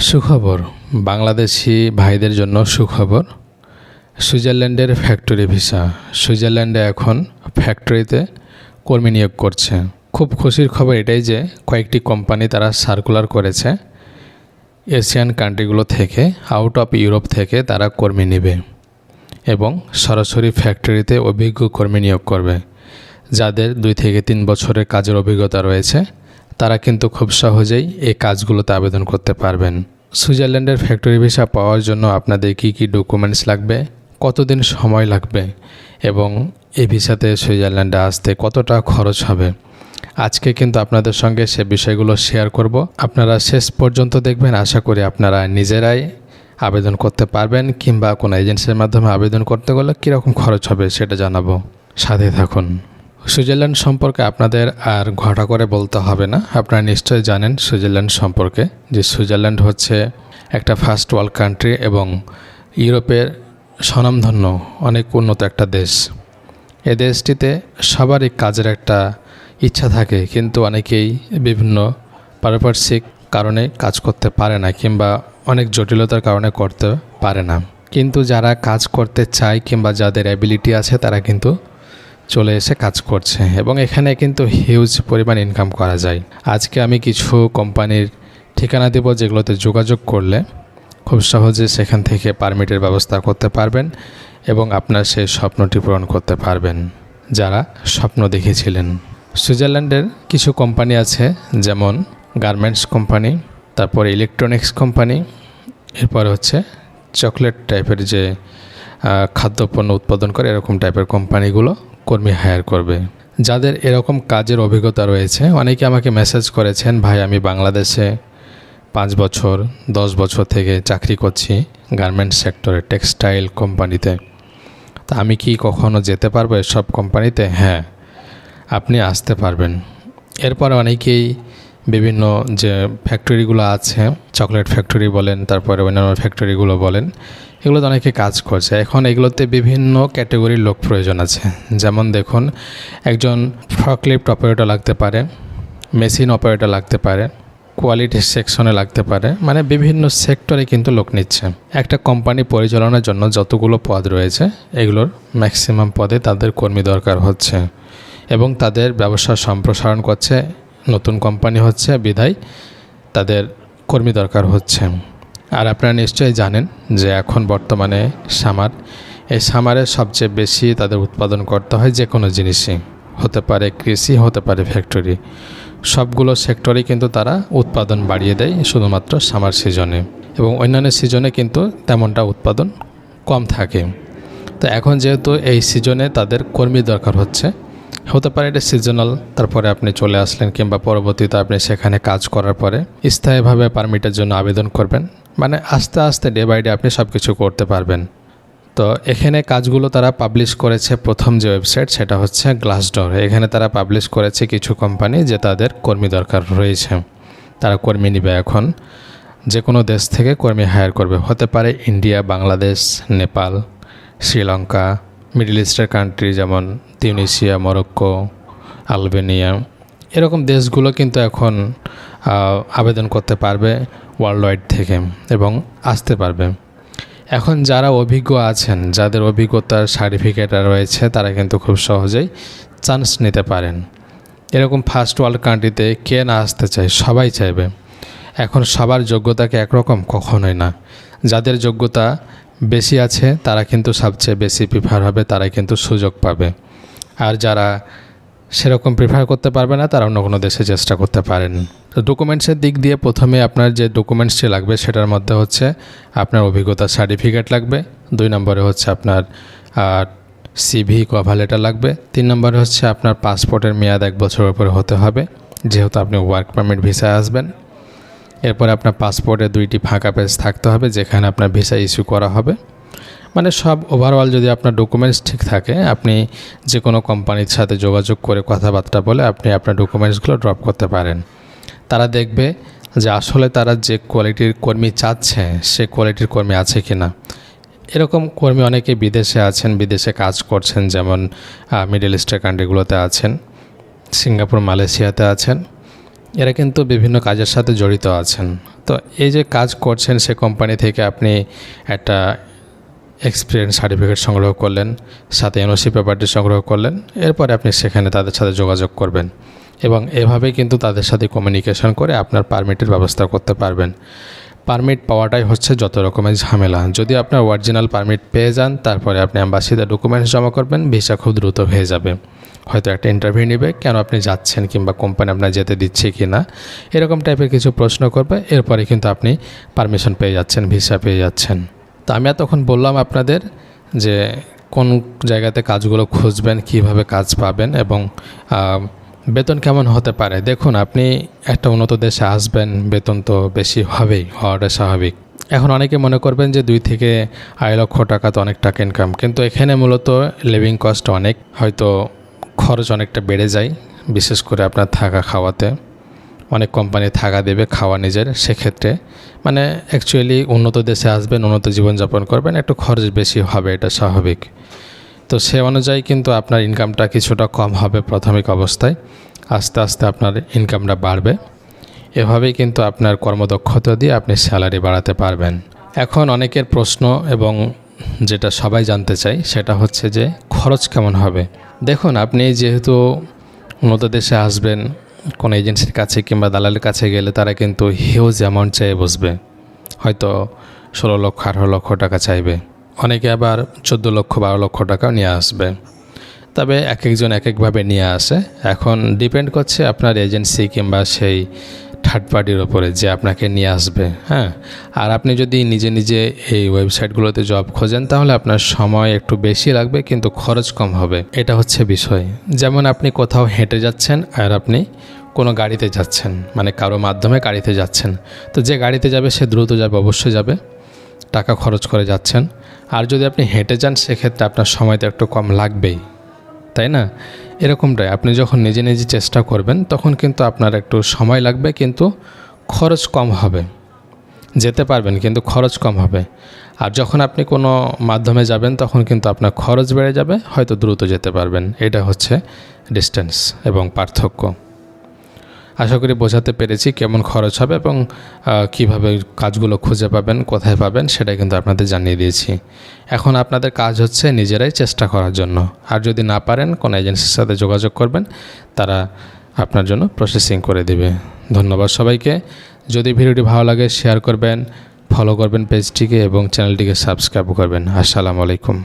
সুখবর। বাংলাদেশি ভাইদের জন্য সুখবর। সুইজারল্যান্ডের ফ্যাক্টরি ভিসা। সুইজারল্যান্ডে এখন ফ্যাক্টরিতে কর্মী নিয়োগ করছে। খুব খুশির খবর এটাই যে কয়েকটি কোম্পানি তারা সার্কুলার করেছে। এশিয়ান কান্ট্রিগুলো থেকে, আউট অফ ইউরোপ থেকে তারা কর্মী নেবে এবং সরাসরি ফ্যাক্টরিতে অভিজ্ঞ কর্মী নিয়োগ করবে। যাদের দুই থেকে তিন বছরের কাজের অভিজ্ঞতা রয়েছে তারা কিন্তু খুব সহজেই এই কাজগুলোতে আবেদন করতে পারবেন। সুইজারল্যান্ডের ফ্যাক্টরি ভিসা পাওয়ার জন্য আপনাদের কী কী ডকুমেন্টস লাগবে? কতদিন সময় লাগবে? এবং এই ভিসাতে সুইজারল্যান্ডে আসতে কতটা খরচ হবে? আজকে কিন্তু আপনাদের সঙ্গে সে বিষয়গুলো শেয়ার করব। আপনারা শেষ পর্যন্ত দেখবেন। আশা করি আপনারা নিজেরাই আবেদন করতে পারবেন কিংবা কোনো এজেন্সির মাধ্যমে আবেদন করতে গেলে কীরকম খরচ হবে সেটা জানাব। সাথে থাকুন। সুইজারল্যান্ড সম্পর্কে আপনাদের আর ঘটা করে বলতে হবে না। আপনারা নিশ্চয়ই জানেন সুইজারল্যান্ড সম্পর্কে, যে সুইজারল্যান্ড হচ্ছে একটা ফার্স্ট ওয়ার্ল্ড কান্ট্রি এবং ইউরোপের স্বনামধন্য অনেক উন্নত একটা দেশ। এ দেশটিতে সবারই কাজের একটা ইচ্ছা থাকে, কিন্তু অনেকেই বিভিন্ন পারিপার্শ্বিক কারণে কাজ করতে পারে না কিংবা অনেক জটিলতার কারণে করতে পারে না। কিন্তু যারা কাজ করতে চায় কিংবা যাদের অ্যাবিলিটি আছে তারা কিন্তু চলে এসে কাজ করছে এবং এখানে কিন্তু হিউজ পরিমাণ ইনকাম করা যায়। আজকে আমি কিছু কোম্পানির ঠিকানা দেব যেগুলোতে যোগাযোগ করলে খুব সহজে সেখান থেকে পারমিটের ব্যবস্থা করতে পারবেন এবং আপনার সেই স্বপ্নটি পূরণ করতে পারবেন যারা স্বপ্ন দেখেছিলেন। সুইজারল্যান্ডের কিছু কোম্পানি আছে যেমন গার্মেন্টস কোম্পানি, তারপরে ইলেকট্রনিক্স কোম্পানি, এরপর হচ্ছে চকলেট টাইপের যে খাদ্যপণ্য উৎপাদন করে এরকম টাইপের কোম্পানিগুলো। কর্মী হায়ার করবে। যাদের এরকম কাজের অভিজ্ঞতা রয়েছে, অনেকে আমাকে মেসেজ করেছেন, ভাই, আমি বাংলাদেশে পাঁচ বছর, দশ বছর থেকে চাকরি করছি গার্মেন্টস সেক্টরে টেক্সটাইল কোম্পানিতে তা আমি কি কখনো যেতে পারব এসব কোম্পানিতে হ্যাঁ আপনি আসতে পারবেন। এরপর অনেকেই বিভিন্ন যে ফ্যাক্টরিগুলো আছে চকলেট ফ্যাক্টরি বলেন, তারপরে অন্যান্য ফ্যাক্টরিগুলো বলেন এগুলোতে অনেকে কাজ করছে। এখন এগুলোতে বিভিন্ন ক্যাটাগরির লোক প্রয়োজন আছে। যেমন দেখুন, একজন ফকলিফ্ট অপারেটর লাগতে পারে, মেশিন অপারেটর লাগতে পারে, কোয়ালিটি সেকশনে লাগতে পারে মানে বিভিন্ন সেক্টরে কিন্তু লোক নিচ্ছে। একটা কোম্পানি পরিচালনার জন্য যতগুলো পদ রয়েছে, এগুলোর ম্যাক্সিমাম পদে তাদের কর্মী দরকার হচ্ছে এবং তাদের ব্যবসা সম্প্রসারণ করছে, নতুন কোম্পানি হচ্ছে, বিধায় তাদের কর্মী দরকার হচ্ছে। আর আপনারা নিশ্চয়ই জানেন যে এখন বর্তমানে সামার, এই সামারে সবচেয়ে বেশি তাদের উৎপাদন করতে হয় যে কোনো জিনিসই। হতে পারে কৃষি, হতে পারে ফ্যাক্টরি। সবগুলো সেক্টরেই কিন্তু তারা উৎপাদন বাড়িয়ে দেয় শুধুমাত্র সামার সিজনে। এবং অন্যান্য সিজনে কিন্তু তেমনটা উৎপাদন কম থাকে। তো এখন যেহেতু এই সিজনে তাদের কর্মী দরকার হচ্ছে, হতে পারে এটা সিজনাল তারপরে আপনি চলে আসলেন কিংবা পরবর্তীতে আপনি সেখানে কাজ করার পরে স্থায়ীভাবে পারমিটের জন্য আবেদন করবেন। মানে আস্তে আস্তে ডে বাই ডে আপনি সব কিছু করতে পারবেন। তো এখানে কাজগুলো তারা পাবলিশ করেছে প্রথম যে ওয়েবসাইট সেটা হচ্ছে গ্লাসডোর এখানে তারা পাবলিশ করেছে কিছু কোম্পানি যে তাদের কর্মী দরকার রয়েছে। তারা কর্মী নেবে এখন। যে কোনো দেশ থেকে কর্মী হায়ার করবে। হতে পারে ইন্ডিয়া বাংলাদেশ নেপাল শ্রীলঙ্কা মিডল ইস্টের কান্ট্রি যেমন তিউনিশিয়া মরক্কো আলবেনিয়া এরকম দেশগুলো কিন্তু এখন আবেদন করতে পারবে ওয়ার্ল্ড ওয়াইড থেকে এবং আসতে পারবে। এখন যারা অভিজ্ঞ আছেন, যাদের অভিজ্ঞতার সার্টিফিকেট রয়েছে, তারা কিন্তু খুব সহজেই চান্স নিতে পারেন। এরকম ফার্স্ট ওয়ার্ল্ড কান্ট্রিতে কে না আসতে চায়, সবাই চাইবে। এখন সবার যোগ্যতাকে একরকম? কখনোই না। যাদের যোগ্যতা বেশি আছে, তারা কিন্তু সবচেয়ে বেশি প্রিফার হবে তারা কিন্তু সুযোগ পাবে। আর যারা সেরকম প্রিফার করতে পারবে না, তারা অন্য কোনো দেশে চেষ্টা করতে পারেন। তো ডকুমেন্টসের দিক দিয়ে প্রথমে আপনার যে ডকুমেন্টসটি লাগবে, সেটার মধ্যে হচ্ছে আপনার অভিজ্ঞতার সার্টিফিকেট লাগবে। দুই নম্বরে হচ্ছে আপনার সিভি কভার লেটার লাগবে। তিন নম্বরে হচ্ছে আপনার পাসপোর্টের মেয়াদ এক বছরের উপরে হতে হবে, যেহেতু আপনি ওয়ার্ক পারমিট ভিসায় আসবেন। এরপরে আপনার পাসপোর্টে দুইটি ফাঁকা পেজ থাকতে হবে, যেখানে আপনার ভিসা ইস্যু করা হবে। মানে সব ওভারঅল যদি আপনার ডকুমেন্টস ঠিক থাকে, আপনি যে কোনো কোম্পানির সাথে যোগাযোগ করে কথাবার্তা বলে আপনি আপনার ডকুমেন্টসগুলো ড্রপ করতে পারেন। তারা দেখবে যে আসলে তারা যে কোয়ালিটির কর্মী চাচ্ছে, সে কোয়ালিটির কর্মী আছে কি না এরকম কর্মী অনেকে বিদেশে আছেন, বিদেশে কাজ করছেন, যেমন মিডল ইস্টের কান্ট্রিগুলোতে আছেন সিঙ্গাপুর মালয়েশিয়াতে আছেন। এরা কিন্তু বিভিন্ন কাজের সাথে জড়িত আছেন। তো এই যে কাজ করছেন সে কোম্পানি থেকে আপনি একটা এক্সপিরিয়েন্স সার্টিফিকেট সংগ্রহ করলেন, সাথে এনওসি পেপারটি সংগ্রহ করলেন, এরপরে আপনি সেখানে তাদের সাথে যোগাযোগ করবেন এবং এভাবেই কিন্তু তাদের সাথে কমিউনিকেশন করে আপনার পারমিটের ব্যবস্থা করতে পারবেন। পারমিট পাওয়াটাই হচ্ছে যত রকমের ঝামেলা। যদি আপনার অরিজিনাল পারমিট পেয়ে যান, তারপরে আপনি অ্যাম্বাসিতে ডকুমেন্টস জমা করবেন ভিসা খুব দ্রুত হয়ে যাবে। হয়তো একটা ইন্টারভিউ নেবে, কেন আপনি যাচ্ছেন কিংবা কোম্পানি আপনার যেতে দিচ্ছে কি না এরকম টাইপের কিছু প্রশ্ন করবে, এরপরে কিন্তু আপনি পারমিশন পেয়ে যাচ্ছেন ভিসা পেয়ে যাচ্ছেন। তো আমি এতক্ষণ বললাম আপনাদের যে কোন জায়গাতে কাজগুলো খুঁজবেন, কীভাবে কাজ পাবেন এবং বেতন কেমন হতে পারে। দেখুন, আপনি একটা উন্নত দেশে আসবেন, বেতন তো বেশি হবেই, হওয়াটা স্বাভাবিক। এখন অনেকে মনে করবেন যে দুই থেকে আড়াই লক্ষ টাকা তো অনেক টাকা ইনকাম কিন্তু এখানে মূলত লিভিং কস্ট অনেক, হয়তো খরচ অনেকটা বেড়ে যায়, বিশেষ করে আপনার থাকা খাওয়াতে অনেক কোম্পানি থাকা দেবে খাওয়া নিজের, সেক্ষেত্রে মানে অ্যাকচুয়ালি উন্নত দেশে আসবেন, উন্নত জীবনযাপন করবেন, একটু খরচ বেশি হবে, এটা স্বাভাবিক। তো সে অনুযায়ী কিন্তু আপনার ইনকামটা কিছুটা কম হবে প্রাথমিক অবস্থায়, আস্তে আস্তে আপনার ইনকামটা বাড়বে। এভাবেই কিন্তু আপনার কর্মদক্ষতা দিয়ে আপনি স্যালারি বাড়াতে পারবেন। এখন অনেকের প্রশ্ন এবং যেটা সবাই জানতে চাই সেটা হচ্ছে যে খরচ কেমন হবে? দেখুন, আপনি যেহেতু উন্নত দেশে আসবেন কোনো এজেন্সির কাছে কিংবা দালালের কাছে গেলে তারা কিন্তু হিউজ অ্যামাউন্ট চেয়ে বসবে। হয়তো ষোলো লক্ষ, আঠারো লক্ষ টাকা চাইবে। অনেকে আবার চোদ্দ লক্ষ, বারো লক্ষ টাকাও নিয়ে আসবে। তবে এক একজন এক একভাবে নিয়ে আসে। এখন ডিপেন্ড করছে আপনার এজেন্সি কিংবা সেই থার্ড পার্টির ওপরে যে আপনাকে নিয়ে আসবে হ্যাঁ? আর আপনি যদি নিজে নিজে এই ওয়েবসাইটগুলোতে জব খোঁজেন, তাহলে আপনার সময় একটু বেশি লাগবে, কিন্তু খরচ কম হবে। এটা হচ্ছে বিষয়। যেমন আপনি কোথাও হেঁটে যাচ্ছেন, আর আপনি কোনো গাড়িতে যাচ্ছেন মানে কারও মাধ্যমে গাড়িতে যাচ্ছেন, তো যে গাড়িতে যাবে, সে দ্রুত যাবে, অবশ্যই যাবে, টাকা খরচ করে যাচ্ছেন। আর যদি আপনি হেঁটে যান, সেক্ষেত্রে আপনার সময় তো একটু কম লাগবেই, তাই না? এরকমটাই। আপনি যখন নিজে নিজে চেষ্টা করবেন, তখন কিন্তু আপনার একটু সময় লাগবে, কিন্তু খরচ কম হবে। যেতে পারবেন, কিন্তু খরচ কম হবে। আর যখন আপনি কোনো মাধ্যমে যাবেন, তখন কিন্তু আপনার খরচ বেড়ে যাবে, হয়তো দ্রুত যেতে পারবেন। এটা হচ্ছে ডিস্টেন্স এবং পার্থক্য। আশা করি বোঝাতে পেরেছি কেমন খরচ হবে এবং কীভাবে কাজগুলো খুঁজে পাবেন, কোথায় পাবেন সেটা কিন্তু আপনাদের জানিয়ে দিয়েছি। এখন আপনাদের কাজ হচ্ছে নিজেরাই চেষ্টা করার জন্য। আর যদি না পারেন, কোনো এজেন্সির সাথে যোগাযোগ করবেন, তারা আপনার জন্য প্রসেসিং করে দেবে। ধন্যবাদ সবাইকে। যদি ভিডিওটি ভালো লাগে, শেয়ার করবেন, ফলো করবেন পেজটিকে এবং চ্যানেলটিকে সাবস্ক্রাইব করবেন। আসসালামু আলাইকুম।